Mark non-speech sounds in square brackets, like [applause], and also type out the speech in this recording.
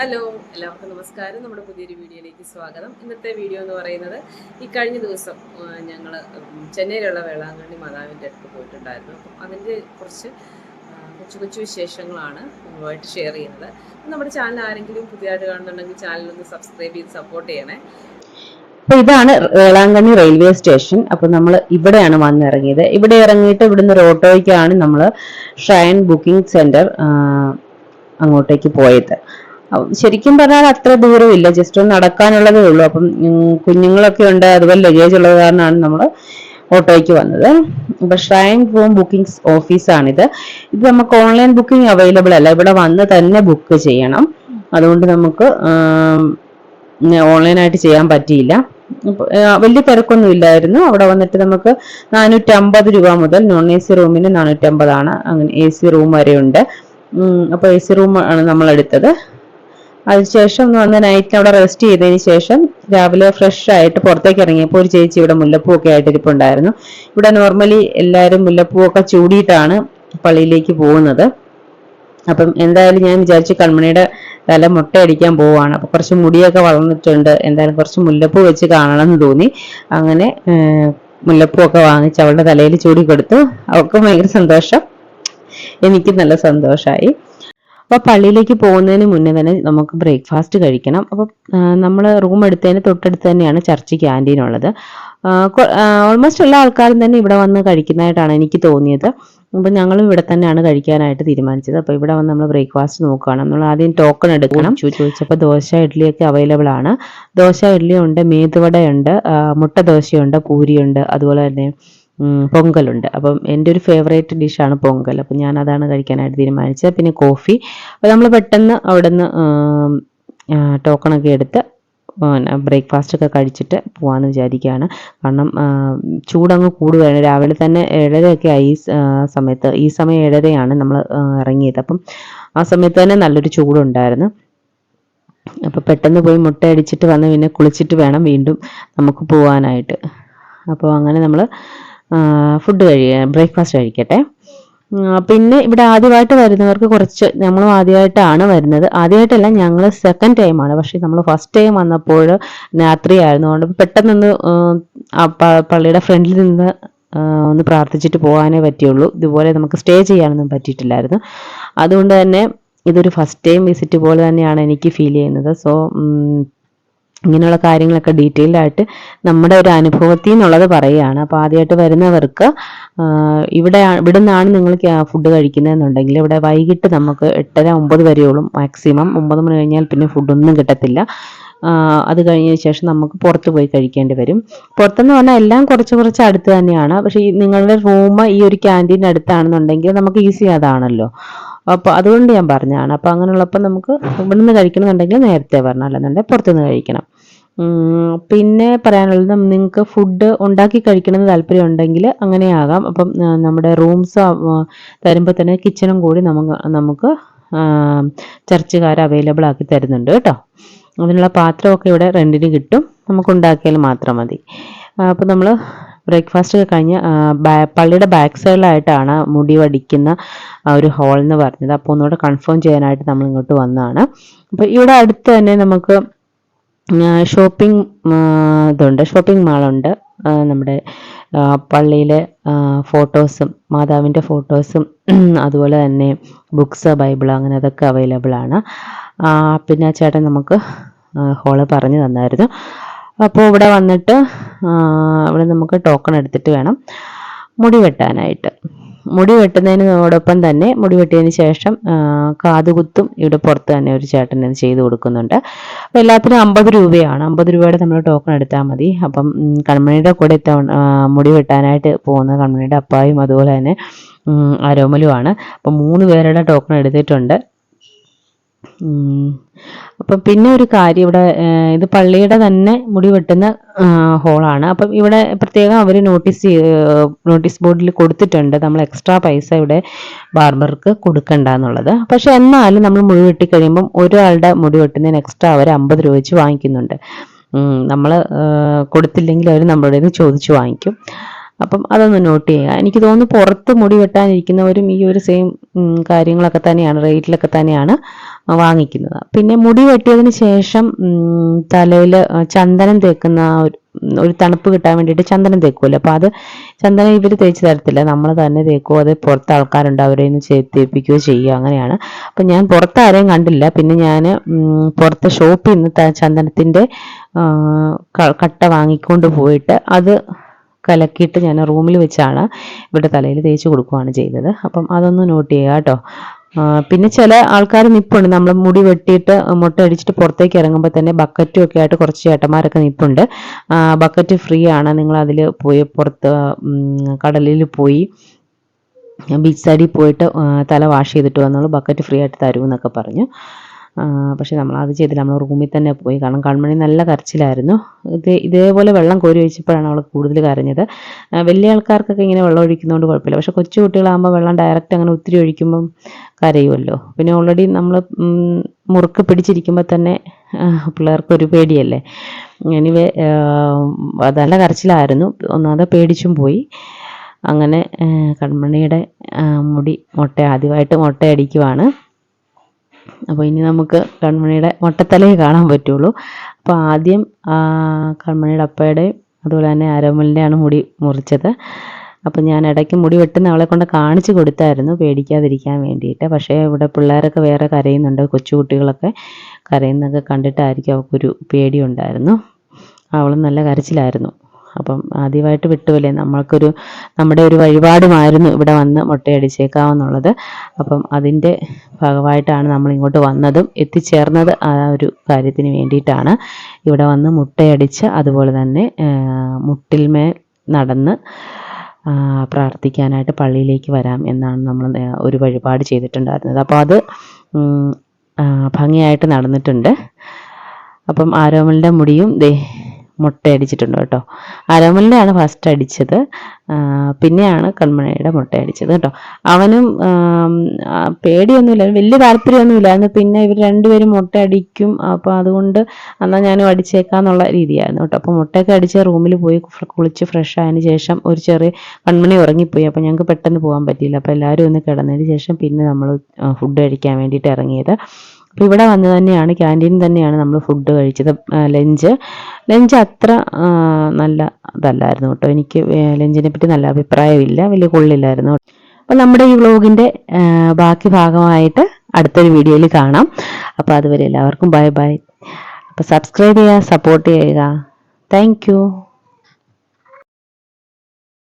Hello എല്ലാവർക്കും നമസ്കാരം. നമ്മുടെ പുതിയൊരു വീഡിയോയിലേക്ക് സ്വാഗതം. ഇന്നത്തെ വീഡിയോ എന്ന് പറയുന്നത് ഈ കഴിഞ്ഞ ദിവസം ഞങ്ങൾ ചെന്നൈയിലുള്ള വേളാങ്കണ്ണി മാതാവിന്റെ അടുത്ത് പോയിട്ടുണ്ടായിരുന്നു. അപ്പം അതിന്റെ കുറച്ച് കൊച്ചു കൊച്ചു വിശേഷങ്ങളാണ് നിങ്ങളുമായിട്ട് ഷെയർ ചെയ്യുന്നത്. നമ്മുടെ ചാനൽ ആരെങ്കിലും പുതിയതായിട്ട് കാണുന്നുണ്ടെങ്കിൽ ചാനലൊന്ന് സബ്സ്ക്രൈബ് ചെയ്ത് സപ്പോർട്ട് ചെയ്യണേ. അപ്പോൾ ഇതാണ് വേളാങ്കണ്ണി റെയിൽവേ സ്റ്റേഷൻ അപ്പോൾ നമ്മൾ ഇവിടെയാണ് വന്നിറങ്ങിയത്. ഇവിടെ ഇറങ്ങിയിട്ട് ഇവിടുന്ന് ഒരു ഓട്ടോയ്ക്കാണ് നമ്മൾ ഷൈൻ ബുക്കിംഗ് സെന്റർ അങ്ങോട്ടേക്ക് പോയത്. ശരിക്കും പറഞ്ഞാൽ അത്ര ദൂരമില്ല. ജസ്റ്റ് നടക്കാനുള്ളതേ ഉള്ളൂ. അപ്പം കുഞ്ഞുങ്ങളൊക്കെ ഉണ്ട് അതുപോലെ ലഗേജ് ഉള്ളത് കാരണമാണ് നമ്മൾ ഓട്ടോയ്ക്ക് വന്നത്. അപ്പൊ ഷ്രൈൻ ഹോം ബുക്കിംഗ് ഓഫീസാണിത് ഇത് നമുക്ക് ഓൺലൈൻ ബുക്കിംഗ് അവൈലബിൾ അല്ല. ഇവിടെ വന്ന് തന്നെ ബുക്ക് ചെയ്യണം. അതുകൊണ്ട് നമുക്ക് ഓൺലൈനായിട്ട് ചെയ്യാൻ പറ്റിയില്ല. വലിയ തിരക്കൊന്നും ഇല്ലായിരുന്നു. അവിടെ വന്നിട്ട് നമുക്ക് നാനൂറ്റി അമ്പത് രൂപ മുതൽ നോൺ എ സി റൂമിന് നാനൂറ്റി അമ്പതാണ് അങ്ങനെ എ സി റൂം വരെയുണ്ട്. ഉണ്ട് അപ്പൊ എ സി റൂം ആണ് നമ്മൾ എടുത്തത് അതിനുശേഷം ഒന്ന് വന്ന് നൈറ്റ് അവിടെ റെസ്റ്റ് ചെയ്തതിന് ശേഷം രാവിലെ ഫ്രഷ് ആയിട്ട് പുറത്തേക്ക് ഇറങ്ങിയപ്പോൾ ഒരു ചേച്ചി ഇവിടെ മുല്ലപ്പൂ ഒക്കെ ആയിട്ട് ഇരിപ്പുണ്ടായിരുന്നു. ഇവിടെ നോർമലി എല്ലാവരും മുല്ലപ്പൂവൊക്കെ ചൂടിയിട്ടാണ് പള്ളിയിലേക്ക് പോകുന്നത്. അപ്പം എന്തായാലും ഞാൻ വിചാരിച്ചു കൺമണിയുടെ തല മുട്ടയടിക്കാൻ പോവാണ്. അപ്പൊ കുറച്ച് മുടിയൊക്കെ വളർന്നിട്ടുണ്ട്. എന്തായാലും കുറച്ച് മുല്ലപ്പൂ വെച്ച് കാണണം എന്ന് തോന്നി. അങ്ങനെ മുല്ലപ്പൂവൊക്കെ വാങ്ങിച്ച് അവളുടെ തലയിൽ ചൂടി കൊടുത്തു അവൾക്ക് ഭയങ്കര സന്തോഷം. എനിക്ക് നല്ല സന്തോഷമായി അപ്പൊ പള്ളിയിലേക്ക് പോകുന്നതിന് മുന്നേ തന്നെ നമുക്ക് ബ്രേക്ക്ഫാസ്റ്റ് കഴിക്കണം. അപ്പൊ നമ്മൾ റൂം എടുത്തതിന് തൊട്ടടുത്ത് തന്നെയാണ് ചർച്ച് ക്യാന്റീൻ ഉള്ളത്. ഓൾമോസ്റ്റ് എല്ലാ ആൾക്കാരും തന്നെ ഇവിടെ വന്ന് കഴിക്കുന്നതായിട്ടാണ് എനിക്ക് തോന്നിയത്. അപ്പൊ ഞങ്ങളും ഇവിടെ തന്നെയാണ് കഴിക്കാനായിട്ട് തീരുമാനിച്ചത്. അപ്പോൾ ഇവിടെ വന്ന് നമ്മൾ ബ്രേക്ക്ഫാസ്റ്റ് നോക്കുകയാണ്. നമ്മൾ ആദ്യം ടോക്കൺ എടുക്കണം. ചോദിച്ചപ്പോൾ ദോശ ഇഡ്ഡലിയൊക്കെ അവൈലബിൾ ആണ്. ദോശ ഇഡ്ഡലി ഉണ്ട് മേതുവടയുണ്ട് മുട്ട ദോശയുണ്ട് പൂരിയുണ്ട് അതുപോലെ തന്നെ പൊങ്കലുണ്ട്. അപ്പം എന്റെ ഒരു ഫേവറേറ്റ് ഡിഷാണ് പൊങ്കൽ. അപ്പം ഞാൻ അതാണ് കഴിക്കാനായിട്ട് തീരുമാനിച്ചത്. പിന്നെ കോഫി. അപ്പോൾ നമ്മൾ പെട്ടെന്ന് അവിടെ നിന്ന് ടോക്കണൊക്കെ എടുത്ത് ബ്രേക്ക്ഫാസ്റ്റ് ഒക്കെ കഴിച്ചിട്ട് പോകാമെന്ന് വിചാരിക്കുകയാണ്. കാരണം ചൂടങ്ങ് കൂടുകയാണ് രാവിലെ തന്നെ ഏഴരയൊക്കെ ആയി ഈ സമയത്ത്. ഈ സമയം ഏഴരയാണ് നമ്മൾ ഇറങ്ങിയത്. അപ്പം ആ സമയത്ത് തന്നെ നല്ലൊരു ചൂടുണ്ടായിരുന്നു. അപ്പോൾ പെട്ടെന്ന് പോയി മുട്ട അടിച്ചിട്ട് വന്ന് പിന്നെ കുളിച്ചിട്ട് വേണം വീണ്ടും നമുക്ക് പോകാനായിട്ട് അപ്പോൾ അങ്ങനെ നമ്മൾ ഫുഡ് കഴിയ ബ്രേക്ക്ഫാസ്റ്റ് കഴിക്കട്ടെ. പിന്നെ ഇവിടെ ആദ്യമായിട്ട് വരുന്നവർക്ക് കുറച്ച് നമ്മൾ ആദ്യമായിട്ടാണ് വരുന്നത്. ആദ്യമായിട്ടല്ല ഞങ്ങൾ സെക്കൻഡ് ടൈമാണ് പക്ഷേ നമ്മൾ ഫസ്റ്റ് ടൈം വന്നപ്പോൾ രാത്രി ആയിരുന്നുകൊണ്ട് പെട്ടെന്നൊന്ന് പള്ളിയുടെ ഫ്രണ്ടിൽ നിന്ന് ഒന്ന് പ്രാർത്ഥിച്ചിട്ട് പോകാനേ പറ്റിയുള്ളൂ. ഇതുപോലെ നമുക്ക് സ്റ്റേ ചെയ്യാനൊന്നും പറ്റിയിട്ടില്ലായിരുന്നു. അതുകൊണ്ട് തന്നെ ഇതൊരു ഫസ്റ്റ് ടൈം വിസിറ്റ് പോലെ തന്നെയാണ് എനിക്ക് ഫീൽ ചെയ്യുന്നത്. സോ ഇങ്ങനെയുള്ള കാര്യങ്ങളൊക്കെ ഡീറ്റെയിൽഡ് ആയിട്ട് നമ്മുടെ ഒരു അനുഭവത്തിൽ നിന്നുള്ളത് പറയുകയാണ്. അപ്പോൾ ആദ്യമായിട്ട് വരുന്നവർക്ക് ഇവിടെ ഇവിടെ നിന്നാണ് നിങ്ങൾ ഫുഡ് കഴിക്കുന്നതെന്നുണ്ടെങ്കിൽ ഇവിടെ വൈകിട്ട് നമുക്ക് എട്ടര ഒമ്പത് വരെയോളും മാക്സിമം ഒമ്പത് മണി കഴിഞ്ഞാൽ പിന്നെ ഫുഡൊന്നും കിട്ടത്തില്ല. അത് കഴിഞ്ഞതിന് ശേഷം നമുക്ക് പുറത്ത് പോയി കഴിക്കേണ്ടി വരും. പുറത്തെന്ന് പറഞ്ഞാൽ എല്ലാം കുറച്ച് കുറച്ച് അടുത്ത് തന്നെയാണ്. പക്ഷേ നിങ്ങളുടെ റൂം ഈ ഒരു ക്യാന്റീന്റെ അടുത്താണെന്നുണ്ടെങ്കിൽ നമുക്ക് ഈസി അതാണല്ലോ. അപ്പോൾ അതുകൊണ്ട് ഞാൻ പറഞ്ഞതാണ്. അപ്പോൾ അങ്ങനെയുള്ളപ്പോൾ നമുക്ക് ഇവിടുന്ന് കഴിക്കണമെന്നുണ്ടെങ്കിൽ നേരത്തെ വരണം. അല്ലെന്നുണ്ടെങ്കിൽ പുറത്തുനിന്ന് കഴിക്കണം. പിന്നെ പറയാനുള്ളത് നിങ്ങൾക്ക് ഫുഡ് ഉണ്ടാക്കി കഴിക്കണമെന്ന് താല്പര്യം ഉണ്ടെങ്കിൽ അങ്ങനെയാകാം. അപ്പം നമ്മുടെ റൂംസ് തരുമ്പോൾ തന്നെ കിച്ചണും കൂടി നമുക്ക് നമുക്ക് ചർച്ചുകാർ അവൈലബിൾ ആക്കി തരുന്നുണ്ട് കേട്ടോ. അതിനുള്ള പാത്രമൊക്കെ ഇവിടെ റെന്റിന് കിട്ടും. നമുക്ക് ഉണ്ടാക്കിയാൽ മാത്രം മതി. അപ്പോൾ നമ്മൾ ബ്രേക്ക്ഫാസ്റ്റ് ഒക്കെ കഴിഞ്ഞ് പള്ളിയുടെ ബാക്ക് സൈഡിലായിട്ടാണ് മുടി വടിക്കുന്ന ഒരു ഹോൾ എന്ന് പറഞ്ഞത്. അപ്പോൾ ഒന്നുകൂടെ കൺഫേം ചെയ്യാനായിട്ട് നമ്മൾ ഇങ്ങോട്ട് വന്നതാണ്. അപ്പോൾ ഇവിടെ അടുത്ത് തന്നെ നമുക്ക് ഷോപ്പിംഗ് ഇതുണ്ട്. ഷോപ്പിംഗ് മാളുണ്ട് നമ്മുടെ പള്ളിയിലെ ഫോട്ടോസും മാതാവിന്റെ ഫോട്ടോസും [clears throat] അതുപോലെ തന്നെ ബുക്സ് ബൈബിൾ അങ്ങനെ അതൊക്കെ അവൈലബിൾ ആണ്. പിന്നെ ചേട്ടൻ നമുക്ക് ഹോൾ പറഞ്ഞു തന്നായിരുന്നു. അപ്പോൾ ഇവിടെ വന്നിട്ട് ഇവിടെ നമുക്ക് ടോക്കൺ എടുത്തിട്ട് വേണം മുടി വെട്ടാനായിട്ട്. മുടി വെട്ടുന്നതിനോടൊപ്പം തന്നെ മുടി വെട്ടിയതിന് ശേഷം കാതുകുത്തും ഇവിടെ പുറത്ത് തന്നെ ഒരു ചേട്ടൻ ഇത് ചെയ്ത് കൊടുക്കുന്നുണ്ട്. അപ്പോൾ എല്ലാത്തിനും അമ്പത് രൂപയാണ്. അമ്പത് രൂപയുടെ നമ്മൾ ടോക്കൺ എടുത്താൽ മതി. അപ്പം കൺമണിയുടെ കൂടെ മുടി വെട്ടാനായിട്ട് പോകുന്ന കൺമണിയുടെ അപ്പായും അതുപോലെ തന്നെ അരോമലുമാണ്. അപ്പം മൂന്ന് പേരുടെ ടോക്കൺ എടുത്തിട്ടുണ്ട്. അപ്പം പിന്നെ ഒരു കാര്യം ഇവിടെ ഇത് പള്ളിയുടെ തന്നെ മുടി വെട്ടുന്ന ഹോളാണ് അപ്പം ഇവിടെ പ്രത്യേകം അവർ നോട്ടീസ് നോട്ടീസ് ബോർഡിൽ കൊടുത്തിട്ടുണ്ട്. നമ്മൾ എക്സ്ട്രാ പൈസ ഇവിടെ ബാർബർക്ക് കൊടുക്കണ്ട എന്നുള്ളത് പക്ഷെ എന്നാലും നമ്മൾ മുടി വെട്ടി കഴിയുമ്പം ഒരാളുടെ മുടി വെട്ടുന്നതിന് എക്സ്ട്രാ അവർ അമ്പത് രൂപ വെച്ച് വാങ്ങിക്കുന്നുണ്ട്. നമ്മൾ കൊടുത്തില്ലെങ്കിൽ അവർ നമ്മളുടെ ചോദിച്ചു വാങ്ങിക്കും. അപ്പം അതൊന്ന് നോട്ട് ചെയ്യുക. എനിക്ക് തോന്നുന്നു പുറത്ത് മുടി വെട്ടാനിരിക്കുന്നവരും ഈ ഒരു സെയിം കാര്യങ്ങളൊക്കെ തന്നെയാണ് റേറ്റിലൊക്കെ തന്നെയാണ് വാങ്ങിക്കുന്നത്. പിന്നെ മുടി വെട്ടിയതിന് ശേഷം തലയിൽ ചന്ദനം തേക്കുന്ന ഒരു തണുപ്പ് കിട്ടാൻ വേണ്ടിയിട്ട് ചന്ദനം തേക്കുമല്ലോ അപ്പോൾ അത് ചന്ദനം ഇവർ തേച്ച് തരത്തില്ല. നമ്മൾ തന്നെ തേക്കുമോ അത് പുറത്ത് ആൾക്കാരുണ്ട് അവരെ നിന്ന് തേപ്പിക്കുകയോ ചെയ്യുക അങ്ങനെയാണ്. അപ്പം ഞാൻ പുറത്ത് ആരെയും കണ്ടില്ല. പിന്നെ ഞാൻ പുറത്ത് ഷോപ്പിൽ നിന്ന് ചന്ദനത്തിന്റെ കട്ട വാങ്ങിക്കൊണ്ട് പോയിട്ട് അത് കലക്കിയിട്ട് ഞാൻ റൂമിൽ വെച്ചാണ് ഇവിടെ തലയിൽ തേച്ച് കൊടുക്കുകയാണ് ചെയ്തത്. അപ്പം അതൊന്ന് നോട്ട് ചെയ്യുക കേട്ടോ. പിന്നെ ചില ആൾക്കാർ നിപ്പുണ്ട്. നമ്മൾ മുടി വെട്ടിയിട്ട് മുട്ട അടിച്ചിട്ട് പുറത്തേക്ക് ഇറങ്ങുമ്പോൾ തന്നെ ബക്കറ്റും ഒക്കെ ആയിട്ട് കുറച്ച് ചേട്ടന്മാരൊക്കെ നിപ്പുണ്ട്. ബക്കറ്റ് ഫ്രീ ആണ്. നിങ്ങൾ അതിൽ പോയി പുറത്ത് കടലിൽ പോയി ബീച്ച് സൈഡിൽ പോയിട്ട് തല വാഷ് ചെയ്തിട്ട് വന്നോളൂ. ബക്കറ്റ് ഫ്രീ ആയിട്ട് തരും എന്നൊക്കെ പറഞ്ഞു. പക്ഷെ നമ്മൾ അത് ചെയ്തില്ല. നമ്മൾ റൂമിൽ തന്നെ പോയി. കാരണം കൺമണി നല്ല കരച്ചിലായിരുന്നു. ഇത് ഇതേപോലെ വെള്ളം കോരി ഒഴിച്ചപ്പോഴാണ് അവൾ കൂടുതൽ കരഞ്ഞത്. വലിയ ആൾക്കാർക്കൊക്കെ ഇങ്ങനെ വെള്ളം ഒഴിക്കുന്നതുകൊണ്ട് കുഴപ്പമില്ല. പക്ഷെ കൊച്ചു കുട്ടികളാകുമ്പോൾ വെള്ളം ഡയറക്റ്റ് അങ്ങനെ ഒത്തിരി ഒഴിക്കുമ്പം കരയുമല്ലോ. പിന്നെ ഓൾറെഡി നമ്മൾ മുറുക്ക് പിടിച്ചിരിക്കുമ്പോൾ തന്നെ പിള്ളേർക്കൊരു പേടിയല്ലേ? എനിവേ നല്ല കരച്ചിലായിരുന്നു. ഒന്നാമത് പേടിച്ചും പോയി. അങ്ങനെ കൺമണിയുടെ മുടി മുട്ട ആദ്യമായിട്ട് മുട്ടയടിക്കുവാണ്. അപ്പോൾ ഇനി നമുക്ക് കൺമണിയുടെ മുട്ടത്തലയെ കാണാൻ പറ്റുള്ളൂ. അപ്പോൾ ആദ്യം കൺമണിയുടെ അപ്പയുടെയും അതുപോലെ തന്നെ അരമലിന്റെയാണ് മുടി മുറിച്ചത്. അപ്പം ഞാൻ ഇടയ്ക്ക് മുടി വെട്ടുന്ന അവളെ കൊണ്ട് കാണിച്ചു കൊടുത്തായിരുന്നു പേടിക്കാതിരിക്കാൻ വേണ്ടിയിട്ട്. പക്ഷേ ഇവിടെ പിള്ളേരൊക്കെ വേറെ കരയുന്നുണ്ട് കൊച്ചുകുട്ടികളൊക്കെ കരയുന്നൊക്കെ കണ്ടിട്ടായിരിക്കും അവൾക്കൊരു പേടിയുണ്ടായിരുന്നു. അവളും നല്ല കരച്ചിലായിരുന്നു. അപ്പം ആദ്യമായിട്ട് വിട്ടുപോലെ നമ്മൾക്കൊരു നമ്മുടെ ഒരു വഴിപാടുമായിരുന്നു ഇവിടെ വന്ന് മുട്ടയടിച്ചേക്കാമെന്നുള്ളത് അപ്പം അതിന്റെ ഭാഗമായിട്ടാണ് നമ്മൾ ഇങ്ങോട്ട് വന്നതും എത്തിച്ചേർന്നത് ആ ഒരു കാര്യത്തിന് വേണ്ടിയിട്ടാണ്. ഇവിടെ വന്ന് മുട്ടയടിച്ച് അതുപോലെ തന്നെ മുട്ടിൽമേൽ നടന്ന് പ്രാർത്ഥിക്കാനായിട്ട് പള്ളിയിലേക്ക് വരാം എന്നാണ് നമ്മൾ ഒരു വഴിപാട് ചെയ്തിട്ടുണ്ടായിരുന്നത്. അപ്പോൾ അത് ഭംഗിയായിട്ട് നടന്നിട്ടുണ്ട്. അപ്പം ആരോമലിന്റെ മുടിയും ദേ മുട്ടയടിച്ചിട്ടുണ്ട് കേട്ടോ. ആരോമലിന്റെയാണ് ഫസ്റ്റ് അടിച്ചത്. പിന്നെയാണ് കൺമണിയുടെ മുട്ടയടിച്ചത് കേട്ടോ. അവനും പേടിയൊന്നുമില്ല വലിയ താല്പര്യമൊന്നുമില്ലായിരുന്നു. പിന്നെ ഇവർ രണ്ടുപേരും മുട്ടയടിക്കും. അപ്പോൾ അതുകൊണ്ട് എന്നാൽ ഞാനും അടിച്ചേക്കാന്നുള്ള രീതിയായിരുന്നു കേട്ടോ. അപ്പോൾ മുട്ടയൊക്കെ അടിച്ച് റൂമിൽ പോയി കുളിച്ച് ഫ്രഷ് ആയതിന് ശേഷം ഒരു ചെറിയ കൺമണി ഉറങ്ങിപ്പോയി. അപ്പോൾ ഞങ്ങൾക്ക് പെട്ടെന്ന് പോകാൻ പറ്റിയില്ല. അപ്പോൾ എല്ലാവരും ഒന്ന് കിടന്നതിന് ശേഷം പിന്നെ നമ്മൾ ഫുഡ് കഴിക്കാൻ വേണ്ടിയിട്ട് ഇറങ്ങിയത്. അപ്പോൾ ഇവിടെ വന്ന് തന്നെയാണ് ക്യാന്റീനിൽ തന്നെയാണ് നമ്മൾ ഫുഡ് കഴിച്ചത്. ലഞ്ച് ലഞ്ച് അത്ര നല്ല ഇതല്ലായിരുന്നു കേട്ടോ. എനിക്ക് ലഞ്ചിനെ പറ്റി നല്ല അഭിപ്രായമില്ല. വലിയ കൊള്ളില്ലായിരുന്നു. അപ്പോൾ നമ്മുടെ ഈ വ്ളോഗിന്റെ ബാക്കി ഭാഗമായിട്ട് അടുത്തൊരു വീഡിയോയിൽ കാണാം. അപ്പോൾ അതുവരെ എല്ലാവർക്കും ബൈ ബൈ അപ്പോൾ സബ്സ്ക്രൈബ് ചെയ്യുക സപ്പോർട്ട് ചെയ്യുക. താങ്ക്